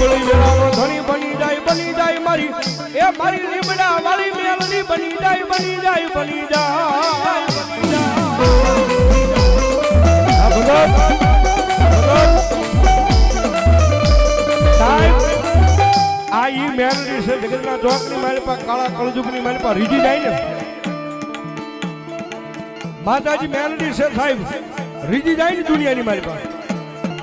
મારી વેરાનો ધણી બની જાય બની જાય મારી. એ મારી લીમડા વાળી મેલની બની જાય બની જાય બની જાય આ ઈ મેલડી છે, જગતના ચોકની મારી પાસે કાળા કળજુગની મારી પાસે રીજી જાય ને. માતાજી મેલડી છે સાહેબ રીજી જાય ને દુનિયાની મારી પાસે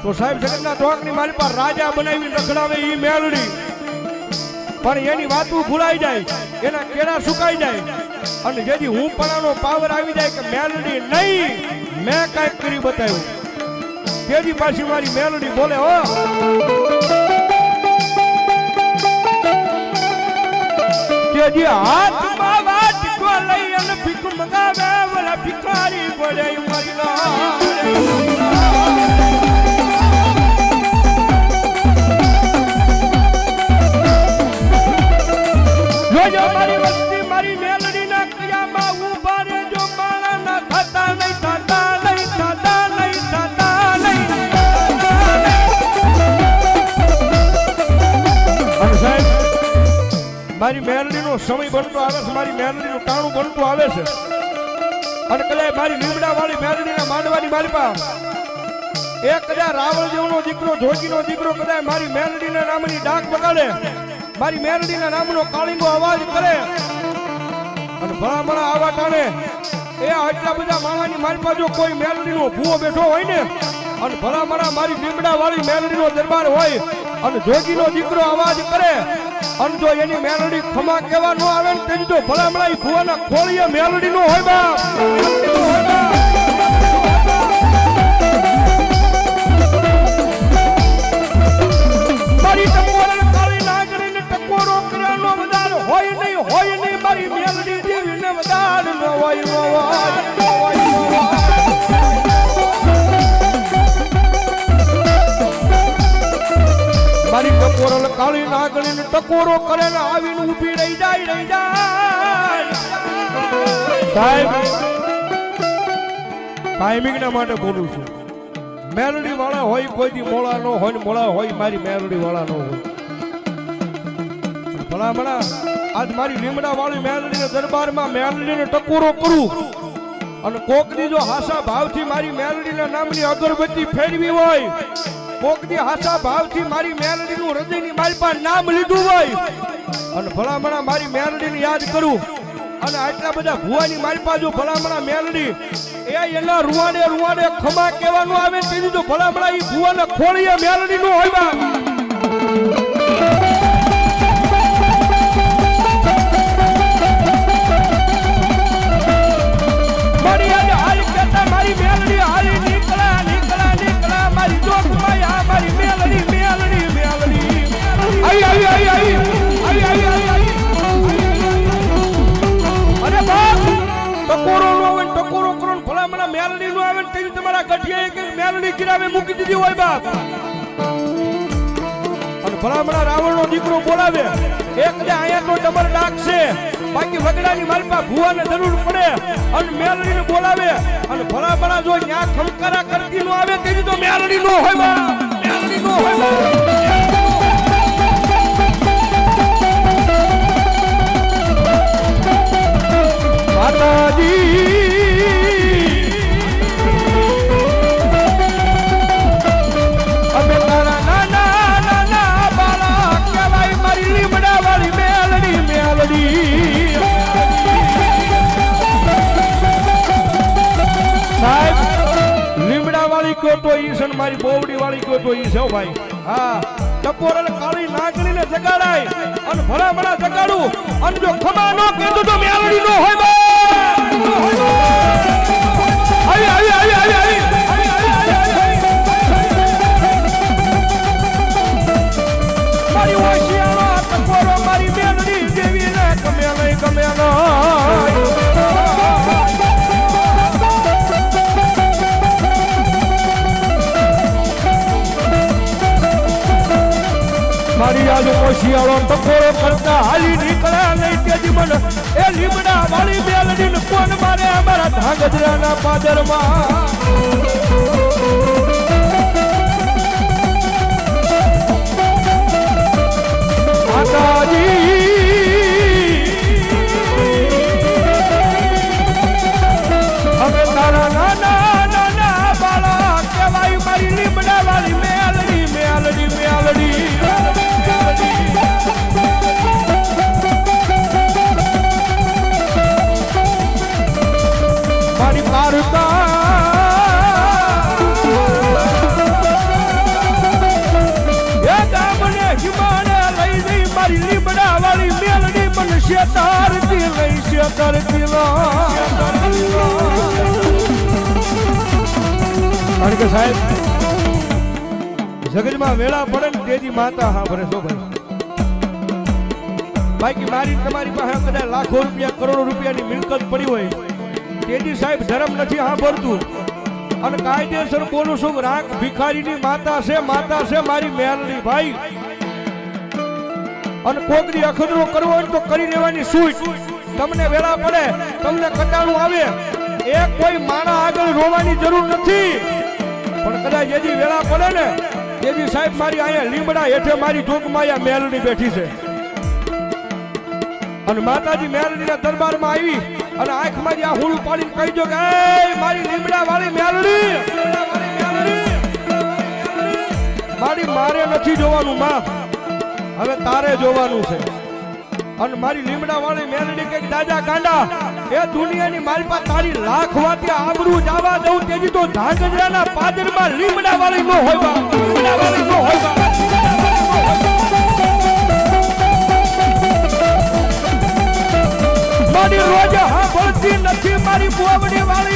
તો સાહેબ જગતના ચોકની મારી પાસે રાજા બનાવી રખડાવે ઈ મેળડી પણ એની વાતું ભૂલાઈ જાય, એના કેળા સુકાઈ જાય. અને જેથી હું પણાનો પાવર આવી જાય કે મેલડી નહીં, મેં કાંઈક કરી બતાવ્યું. તેજી પાછી મારી મેલડી બોલે, હો. તેજી હાથમાં વાટકો લઈ અને ભીખ મંગાવે, ઓલા ભિખારી પડે મારી મારી મેલડી ના ક્રિયામાં ઊભા રહેજો માણા ના થતા નહીં થતા નહીં થતા નહીં થતા નહીં સાહેબ, મારી મેલડીનો સમય બનતો આવે છે, મારી મેલડીનું ટાણું બનતું આવે છે. અને કદાચ મારી લીમડા વાળી મેલડીને માંડવાની મારી પાસે એ કદાચ રાવણ જેવનો દીકરો જોગીનો દીકરો કદાચ મારી મેલડીના નામની ડાક બગાડે મારી મેલડીના નામનો કાળીંગો અવાજ કરે. અને ભણા ભણા આવા ટાણે એ આટલા બધા માણાની મારી બાજુ જો કોઈ મેલડીનો ભૂવો બેઠો હોય ને, અને ભણા ભણા મારી લીમડા વાળી મેલડીનો દરબાર હોય, અને જોગીનો દીકરો અવાજ કરે, અને જો એની મેલડી ખમા કેવા ન આવે ને, તેની તો ભલા ભલા ભૂવાના ખોળીએ મેલડી નો હોય બા મારી ટકોરલ કાળી નાગણી ટકોરો કરે આવીને ઊભી રહી જાય રહી જાય. સાહેબ ટાઈમિંગ ના માટે બોલું છું. મેલડી વાળા હોય કોઈ દી મોળા નો હોય મોળા હોય મારી મેલડી વાળા નો હોય. ભલા ભલા, આજ મારી લીમડા વાળી મેલડીના દરબારમાં મેલડીને ટકોરો કરું. અને કોકની જો હાસા ભાવથી મારી મેલડીના નામની અગરબત્તી ફેરવી હોય કોકની હાસા ભાવથી મારી મેલડીનું હૃદયની મારી પાસે નામ લીધું હોય અને ભલામણા મારી મેલડીને યાદ કરું. અને આટલા બધા ભુવાની મારી પાસે ભલામણા મેલડી, એ એના રૂવાડે રૂવાડે ખમા કહેવાનું આવે તેથી તો ભલામણા ઈ ભુવાના ખોળીએ મેલડી નું હોય ગઢિયા એક મેલડી નો દીકરો બોલાવે. એક દે અહીંયા તો ડબલ ડાક છે બાકી જરૂર પડે. અને મેલડીને બોલાવે. અને ભલામણા જો ન્યા ખમકારા કરતી નો આવે, તેની તો મેલડી નો હોય મેલડી નો હોય મારી બોવડી વાળી કયો તો ઈ છે ભાઈ. હા. ટપોરલ કાળી નાગણીને જગાડાય અને ભલા ભલા જગાડું. અને જો ખમા નો કીધું તો મેળડી નો હોય આવી આવી આવી આવી ઓશિયાળો ટકોરો કરતા હાલી નીકળ્યા નહીં તેજી મને એ લીમડા વાળી મેલડી ને કોણ મારે અમારા ધાંગધ્રાના પાદરમાં? કરતી લો કારણ કે સાહેબ જગતમાં વેળા પડે ને તેજી માતા હા ભરે શો ભાઈ બાકી મારી તમારી પાસે કદાચ લાખો રૂપિયા, કરોડો રૂપિયાની મિલકત પડી હોય. તેજી સાહેબ ધર્મ નથી, હા, ભરતું. અને કાયદેસર બોલું છું, રાખ ભિખારીની માતા છે માતા છે મારી મેલની ભાઈ. અને કોકની અખદરો કરવો હોય તો કરી લેવાની સૂટ. તમને વેળા પડે, તમને કટાણું આવે. એ કોઈ માણા આગળ રોવાની જરૂર નથી. પણ કદાચ એજી વેળા પડે ને એજી સાહેબ મારી અહીંયા લીમડા હેઠે મારી જોગમાયા મેલની બેઠી છે. અને માતાજી મેલડીના દરબારમાં આવી અને આંખમાંથી આ હુલ પાડીને કહી દો કે મારી લીમડા વાળી મેલડી. મારી મારે નથી જોવાનું, માં. હવે તારે જોવાનું છે અને મારી લીમડા વાળી મેલડી કંઈક દાદા કાંડા એ દુનિયાની મારી પાસે તારી લાખ વાતી આબરૂ જવા દઉં, તેજી તો ધાંગધ્રાના પાદરમાં લીમડા વાળી નો હોય. લીમડા વાળી નો હોય મારી રોજ હા નથી, મારી બોવડી વાળી